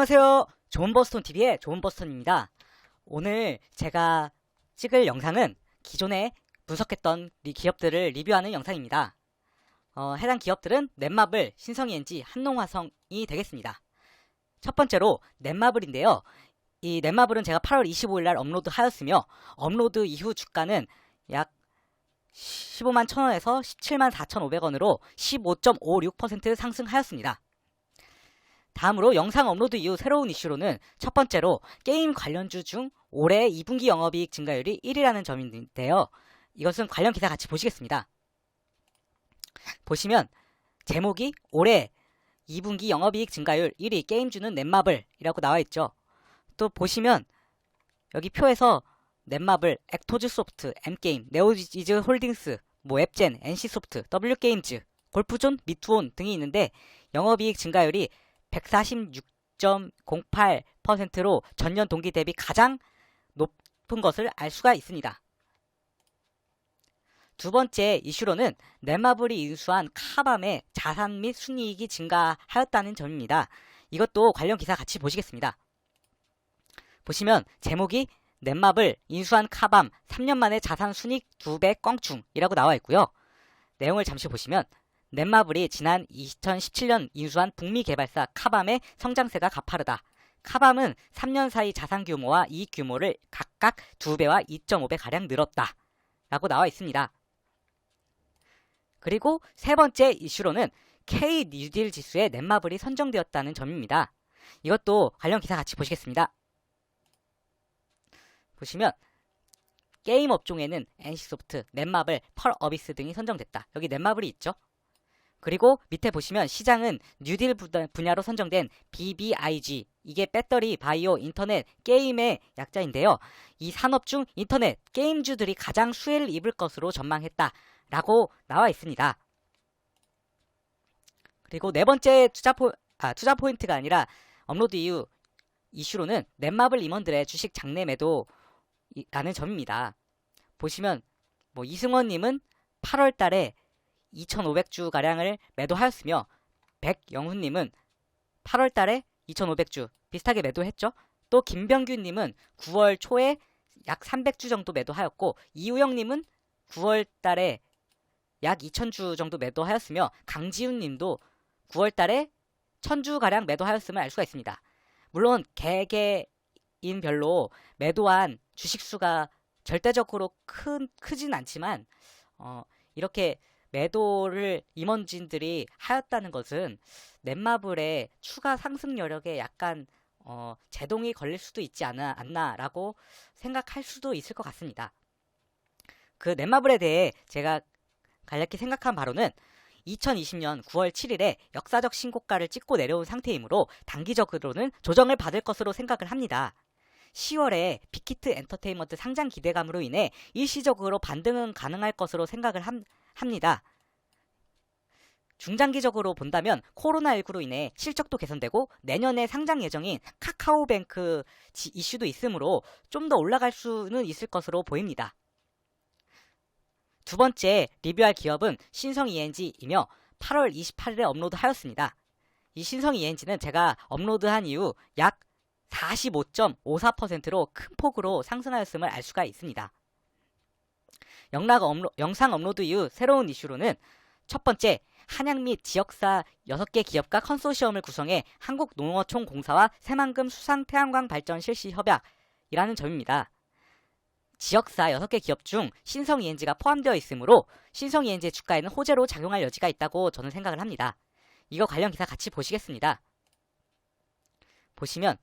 안녕하세요. 좋은 버스톤 TV의 좋은 버스톤입니다. 오늘 제가 찍을 영상은 기존에 분석했던 리 기업들을 리뷰하는 영상입니다. 어, 해당 기업들은 넷마블, 신성ENG, 한농화성이 되겠습니다. 첫 번째로 넷마블인데요. 이 넷마블은 제가 8월 25일 날 업로드 하였으며 업로드 이후 주가는 약 15만 1000원에서 17만 4,500원으로 15.56% 상승하였습니다. 다음으로 영상 업로드 이후 새로운 이슈로는 첫 번째로 게임 관련주 중 올해 2분기 영업이익 증가율이 1위라는 점인데요. 이것은 관련 기사 같이 보시겠습니다. 보시면 제목이 올해 2분기 영업이익 증가율 1위 게임주는 넷마블이라고 나와 있죠. 또 보시면 여기 표에서 넷마블, 액토즈 소프트, M게임, 네오지즈 홀딩스, 뭐 앱젠, NC소프트, W게임즈, 골프존, 미투온 등이 있는데 영업이익 증가율이 146.08%로 전년 동기 대비 가장 높은 것을 알 수가 있습니다. 두 번째 이슈로는 넷마블이 인수한 카밤의 자산 및 순이익이 증가하였다는 점입니다. 이것도 관련 기사 같이 보시겠습니다. 보시면 제목이 넷마블 인수한 카밤 3년 만에 자산 순익 2배 껑충이라고 나와 있고요. 내용을 잠시 보시면 넷마블이 지난 2017년 인수한 북미 개발사 카밤의 성장세가 가파르다. 카밤은 3년 사이 자산 규모와 이익 규모를 각각 2배와 2.5배 가량 늘었다. 라고 나와 있습니다. 그리고 세 번째 이슈로는 K 뉴딜 지수에 넷마블이 선정되었다는 점입니다. 이것도 관련 기사 같이 보시겠습니다. 보시면 게임 업종에는 NC소프트, 넷마블, 펄 어비스 등이 선정됐다. 여기 넷마블이 있죠. 그리고 밑에 보시면 시장은 뉴딜 분야로 선정된 BBIG 이게 배터리, 바이오, 인터넷, 게임의 약자인데요. 이 산업 중 인터넷, 게임주들이 가장 수혜를 입을 것으로 전망했다. 라고 나와 있습니다. 그리고 네 번째 투자, 포, 아, 투자 포인트가 아니라 업로드 이후 이슈로는 넷마블 임원들의 주식 장내 매도라는 점입니다. 보시면 뭐 이승원님은 8월 달에 2,500주 가량을 매도하였으며 백영훈님은 8월 달에 2,500주 비슷하게 매도했죠. 또 김병규님은 9월 초에 약 300주 정도 매도하였고 이우영님은 9월 달에 약 2,000주 정도 매도하였으며 강지훈님도 9월 달에 1,000주 가량 매도하였음을 알 수가 있습니다. 물론 개개인별로 매도한 주식 수가 절대적으로 큰 크진 않지만 어, 이렇게 매도를 임원진들이 하였다는 것은 넷마블의 추가 상승 여력에 약간 어, 제동이 걸릴 수도 있지 않아, 않나라고 생각할 수도 있을 것 같습니다. 그 넷마블에 대해 제가 간략히 생각한 바로는 2020년 9월 7일에 역사적 신고가를 찍고 내려온 상태이므로 단기적으로는 조정을 받을 것으로 생각을 합니다. 10월에 빅히트 엔터테인먼트 상장 기대감으로 인해 일시적으로 반등은 가능할 것으로 생각을 함, 합니다. 중장기적으로 본다면 코로나19로 인해 실적도 개선되고 내년에 상장 예정인 카카오뱅크 이슈도 있으므로 좀 더 올라갈 수는 있을 것으로 보입니다. 두 번째 리뷰할 기업은 신성 ENG이며 8월 28일에 업로드하였습니다. 이 신성 ENG는 제가 업로드한 이후 약 45.54%로 큰 폭으로 상승하였음을 알 수가 있습니다. 업로, 영상 업로드 이후 새로운 이슈로는 첫 번째 한양 및 지역사 6개 기업과 컨소시엄을 구성해 한국농어촌공사와 새만금 수상 태양광 발전 실시 협약이라는 점입니다. 지역사 6개 기업 중 신성 ENG가 포함되어 있으므로 신성 ENG의 주가에는 호재로 작용할 여지가 있다고 저는 생각을 합니다. 이거 관련 기사 같이 보시겠습니다. 보시면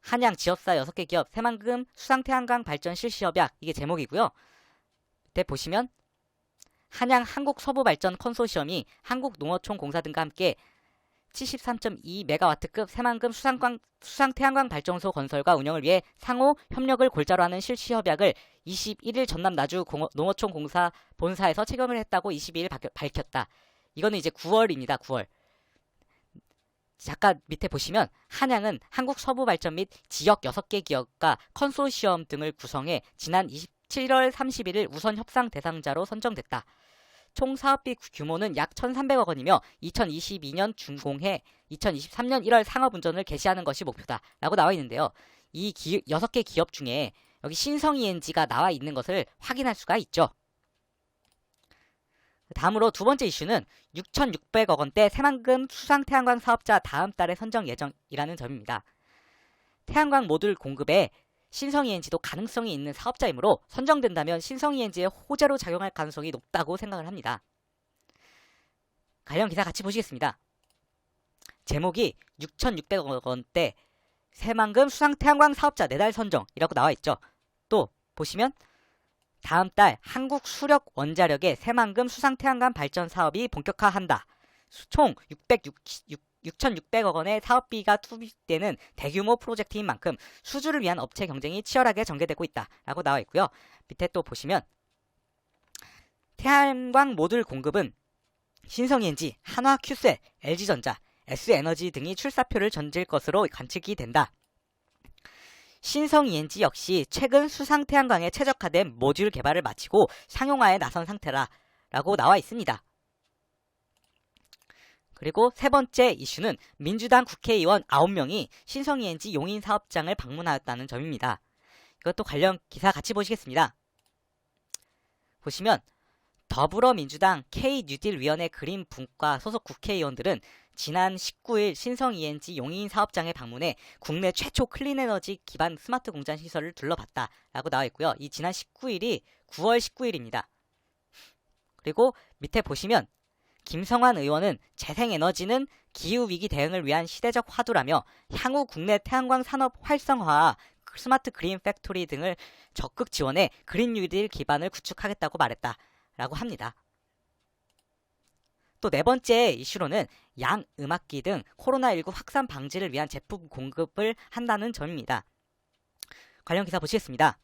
한양 지역사 6개 기업 새만금 수상태양광 발전 실시 협약 이게 제목이고요. 밑에 보시면 한양 한국서부발전 컨소시엄이 한국농어촌공사 등과 함께 73.2메가와트급 새만금 수상광, 수상태양광 발전소 건설과 운영을 위해 상호 협력을 골자로 하는 실시 협약을 21일 전남 나주 농어촌 공사 본사에서 체결을 했다고 22일 밝혔다. 이거는 이제 9월입니다. 9월. 잠깐 밑에 보시면 한양은 한국 서부 발전 및 지역 6개 기업과 컨소시엄 등을 구성해 지난 27월 31일 우선 협상 대상자로 선정됐다. 총 사업비 규모는 약 1,300억 원이며 2022년 준공해 2023년 1월 상업 운전을 개시하는 것이 목표다 라고 나와 있는데요. 이 기, 6개 기업 중에 여기 신성 ENG가 나와 있는 것을 확인할 수가 있죠. 다음으로 두 번째 이슈는 6,600억 원대 새만금 수상 태양광 사업자 다음 달에 선정 예정이라는 점입니다. 태양광 모듈 공급에 신성 ENG도 가능성이 있는 사업자이므로 선정된다면 신성 ENG의 호재로 작용할 가능성이 높다고 생각을 합니다. 관련 기사 같이 보시겠습니다. 제목이 6,600억 원대 새만금 수상 태양광 사업자 내달 선정이라고 나와 있죠. 또 보시면 다음 달 한국 수력 원자력의 새만금 수상 태양광 발전 사업이 본격화한다. 총 606, 6,600억 원의 사업비가 투입되는 대규모 프로젝트인 만큼 수주를 위한 업체 경쟁이 치열하게 전개되고 있다라고 나와 있고요. 밑에 또 보시면 태양광 모듈 공급은 신성엔지, 한화 큐셀, LG전자, S에너지 등이 출사표를 던질 것으로 관측이 된다. 신성 ENG 역시 최근 수상 태양광에 최적화된 모듈 개발을 마치고 상용화에 나선 상태라 라고 나와 있습니다. 그리고 세 번째 이슈는 민주당 국회의원 9명이 신성 ENG 용인 사업장을 방문하였다는 점입니다. 이것도 관련 기사 같이 보시겠습니다. 보시면 더불어민주당 K-뉴딜 위원회 그린 분과 소속 국회의원들은 지난 19일 신성 ENG 용인 사업장에 방문해 국내 최초 클린에너지 기반 스마트 공장 시설을 둘러봤다라고 나와 있고요. 이 지난 19일이 9월 19일입니다. 그리고 밑에 보시면 김성환 의원은 재생에너지는 기후위기 대응을 위한 시대적 화두라며 향후 국내 태양광 산업 활성화와 스마트 그린 팩토리 등을 적극 지원해 그린 뉴딜 기반을 구축하겠다고 말했다 라고 합니다. 또 네 번째 이슈로는 양 음악기 등 코로나19 확산 방지를 위한 제품 공급을 한다는 점입니다. 관련 기사 보시겠습니다.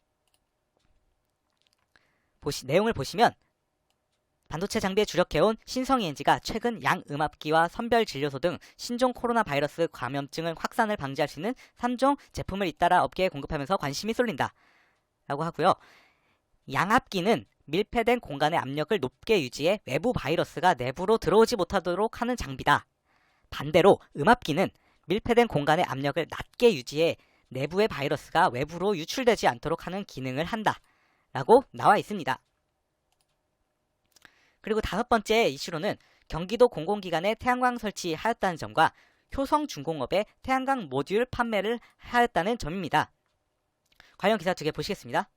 보시, 내용을 보시면 반도체 장비에 주력해온 신성ENG가 최근 양 음압기와 선별 진료소 등 신종 코로나 바이러스 감염증을 확산을 방지할 수 있는 3종 제품을 잇따라 업계에 공급하면서 관심이 쏠린다. 라고 하고요. 양압기는 밀폐된 공간의 압력을 높게 유지해 외부 바이러스가 내부로 들어오지 못하도록 하는 장비다. 반대로 음압기는 밀폐된 공간의 압력을 낮게 유지해 내부의 바이러스가 외부로 유출되지 않도록 하는 기능을 한다. 라고 나와 있습니다. 그리고 다섯 번째 이슈로는 경기도 공공기관에 태양광 설치하였다는 점과 효성중공업에 태양광 모듈 판매를 하였다는 점입니다. 관련 기사 두 개 보시겠습니다.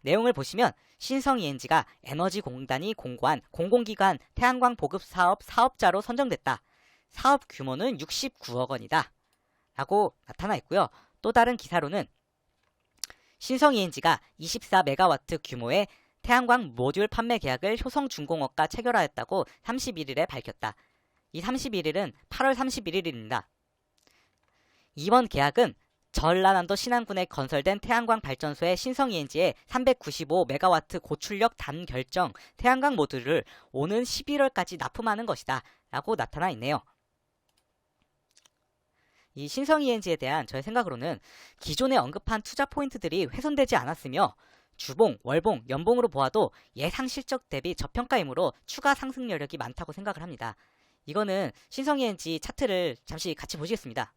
내용을 보시면 신성ENG가 에너지공단이 공고한 공공기관 태양광 보급 사업 사업자로 선정됐다. 사업 규모는 69억 원이다. 라고 나타나 있고요. 또 다른 기사로는 신성ENG가 24메가와트 규모의 태양광 모듈 판매 계약을 효성중공업과 체결하였다고 31일에 밝혔다. 이 31일은 8월 31일입니다. 이번 계약은 전라남도 신안군에 건설된 태양광 발전소의 신성ENG의 395메가와트 고출력 단결정 태양광 모듈을 오는 11월까지 납품하는 것이다. 라고 나타나 있네요. 이 신성ENG에 대한 저의 생각으로는 기존에 언급한 투자 포인트들이 훼손되지 않았으며 주봉, 월봉, 연봉으로 보아도 예상 실적 대비 저평가이므로 추가 상승 여력이 많다고 생각을 합니다. 이거는 신성ENG 차트를 잠시 같이 보시겠습니다.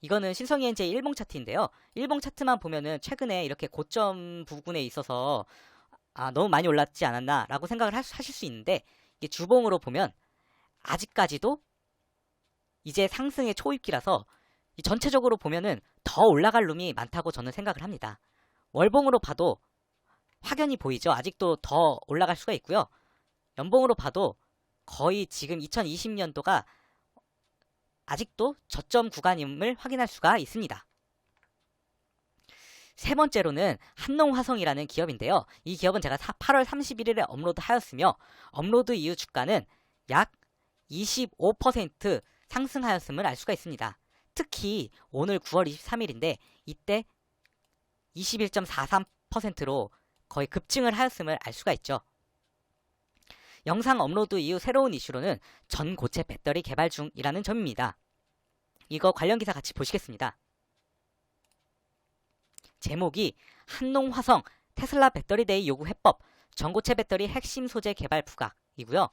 이거는 신성ENG의 일봉 차트인데요. 일봉 차트만 보면은 최근에 이렇게 고점 부분에 있어서 아, 너무 많이 올랐지 않았나 라고 생각을 하실 수 있는데 이게 주봉으로 보면 아직까지도 이제 상승의 초입기라서 전체적으로 보면은 더 올라갈 룸이 많다고 저는 생각을 합니다. 월봉으로 봐도 확연히 보이죠. 아직도 더 올라갈 수가 있고요. 연봉으로 봐도 거의 지금 2020년도가 아직도 저점 구간임을 확인할 수가 있습니다. 세 번째로는 한농화성이라는 기업인데요. 이 기업은 제가 8월 31일에 업로드 하였으며 업로드 이후 주가는 약 25% 상승하였음을 알 수가 있습니다. 특히 오늘 9월 23일인데 이때 21.43%로 거의 급증을 하였음을 알 수가 있죠. 영상 업로드 이후 새로운 이슈로는 전고체 배터리 개발 중이라는 점입니다. 이거 관련 기사 같이 보시겠습니다. 제목이 한농화성 테슬라 배터리 데이 요구 해법 전고체 배터리 핵심 소재 개발 부각이고요.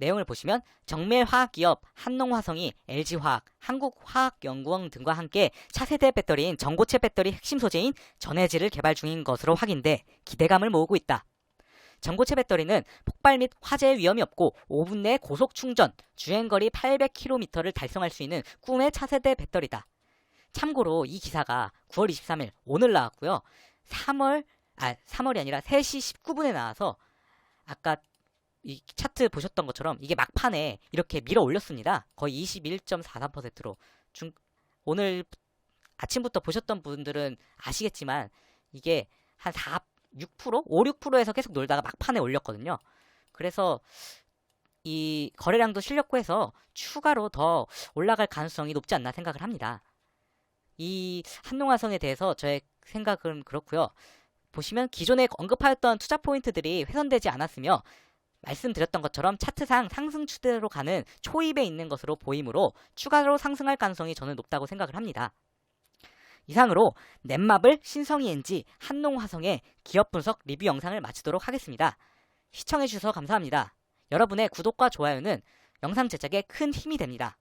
내용을 보시면 정밀화학기업 한농화성이 LG화학, 한국화학연구원 등과 함께 차세대 배터리인 전고체 배터리 핵심 소재인 전해질을 개발 중인 것으로 확인돼 기대감을 모으고 있다. 전고체 배터리는 폭발 및 화재 위험이 없고 5분 내 고속 충전, 주행거리 800km를 달성할 수 있는 꿈의 차세대 배터리다. 참고로 이 기사가 9월 23일 오늘 나왔고요. 3월 아 3월이 아니라 3시 19분에 나와서 아까 이 차트 보셨던 것처럼 이게 막판에 이렇게 밀어 올렸습니다. 거의 21.43%로 중 오늘 아침부터 보셨던 분들은 아시겠지만 이게 한 4, 6%, 5, 6%에서 계속 놀다가 막판에 올렸거든요. 그래서 이 거래량도 실렸고 해서 추가로 더 올라갈 가능성이 높지 않나 생각을 합니다. 이 한농화성에 대해서 저의 생각은 그렇고요. 보시면 기존에 언급하였던 투자 포인트들이 훼손되지 않았으며 말씀드렸던 것처럼 차트상 상승 추세로 가는 초입에 있는 것으로 보이므로 추가로 상승할 가능성이 저는 높다고 생각을 합니다. 이상으로 넷마블 신성이 엔지 한농화성의 기업 분석 리뷰 영상을 마치도록 하겠습니다. 시청해주셔서 감사합니다. 여러분의 구독과 좋아요는 영상 제작에 큰 힘이 됩니다.